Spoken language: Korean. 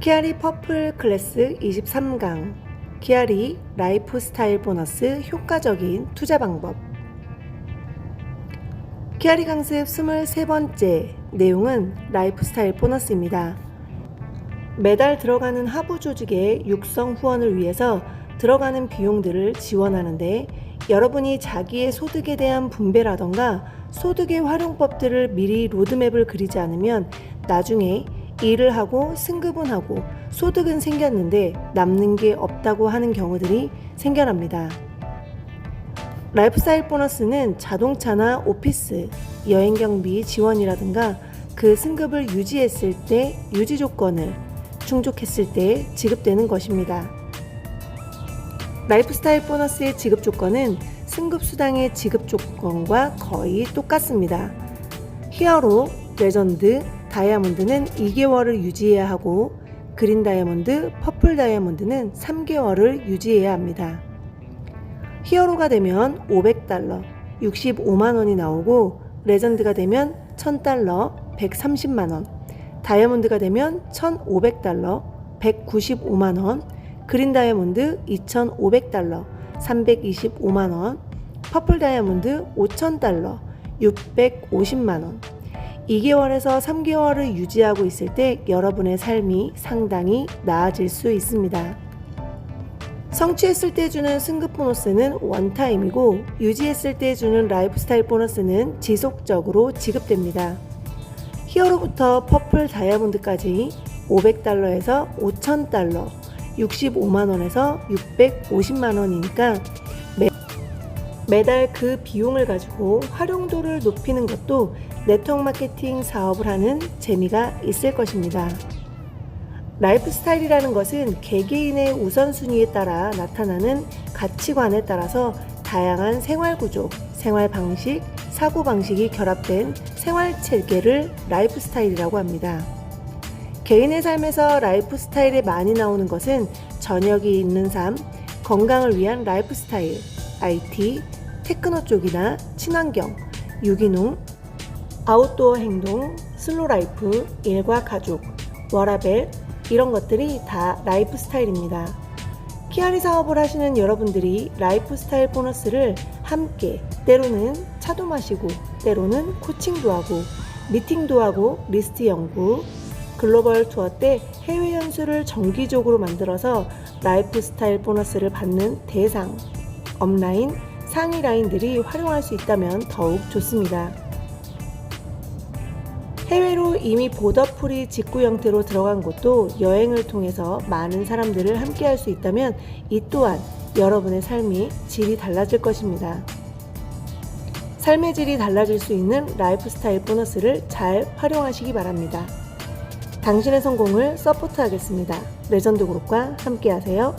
키아리 퍼플 클래스 23강 키아리 라이프 스타일 보너스 효과적인 투자 방법 키아리 강습 23번째 내용은 라이프 스타일 보너스입니다. 매달 들어가는 하부 조직의 육성 후원을 위해서 들어가는 비용들을 지원하는데 여러분이 자기의 소득에 대한 분배라던가 소득의 활용법들을 미리 로드맵을 그리지 않으면 나중에 일을 하고 승급은 하고 소득은 생겼는데 남는 게 없다고 하는 경우들이 생겨납니다. 라이프스타일 보너스는 자동차나 오피스, 여행 경비 지원이라든가 그 승급을 유지했을 때 유지 조건을 충족했을 때 지급되는 것입니다. 라이프스타일 보너스의 지급 조건은 승급 수당의 지급 조건과 거의 똑같습니다. 히어로, 레전드, 다이아몬드는 2개월을 유지해야 하고 그린 다이아몬드, 퍼플 다이아몬드는 3개월을 유지해야 합니다. 히어로가 되면 500달러, 65만 원이 나오고 레전드가 되면 1000달러, 130만 원, 다이아몬드가 되면 1500달러, 195만 원, 그린 다이아몬드 2500달러, 325만 원, 퍼플 다이아몬드 5000달러, 650만 원. 2개월에서 3개월을 유지하고 있을 때 여러분의 삶이 상당히 나아질 수 있습니다. 성취했을 때 주는 승급 보너스는 원타임이고 유지했을 때 주는 라이프스타일 보너스는 지속적으로 지급됩니다. 히어로부터 퍼플 다이아몬드까지 500달러에서 5000달러, 65만원에서 650만원이니까 매, 매달 그 비용을 가지고 활용도를 높이는 것도 네트워크 마케팅 사업을 하는 재미가 있을 것입니다. 라이프 스타일이라는 것은 개개인의 우선순위에 따라 나타나는 가치관에 따라서 다양한 생활 구조, 생활 방식, 사고 방식이 결합된 생활 체계를 라이프 스타일이라고 합니다. 개인의 삶에서 라이프 스타일에 많이 나오는 것은 저녁이 있는 삶, 건강을 위한 라이프 스타일, IT, 테크노 쪽이나 친환경, 유기농, 아웃도어 행동, 슬로 라이프, 일과 가족, 워라벨, 이런 것들이 다 라이프 스타일입니다. 키아리 사업을 하시는 여러분들이 라이프 스타일 보너스를 함께 때로는 차도 마시고 때로는 코칭도 하고 미팅도 하고 리스트 연구 글로벌 투어 때 해외 연수를 정기적으로 만들어서 라이프 스타일 보너스를 받는 대상 업라인 상위 라인들이 활용할 수 있다면 더욱 좋습니다. 해외로 이미 보더풀이 직구 형태로 들어간 곳도 여행을 통해서 많은 사람들을 함께 할 수 있다면 이 또한 여러분의 삶이 질이 달라질 것입니다. 삶의 질이 달라질 수 있는 라이프 스타일 보너스를 잘 활용하시기 바랍니다. 당신의 성공을 서포트하겠습니다. 레전드 그룹과 함께 하세요.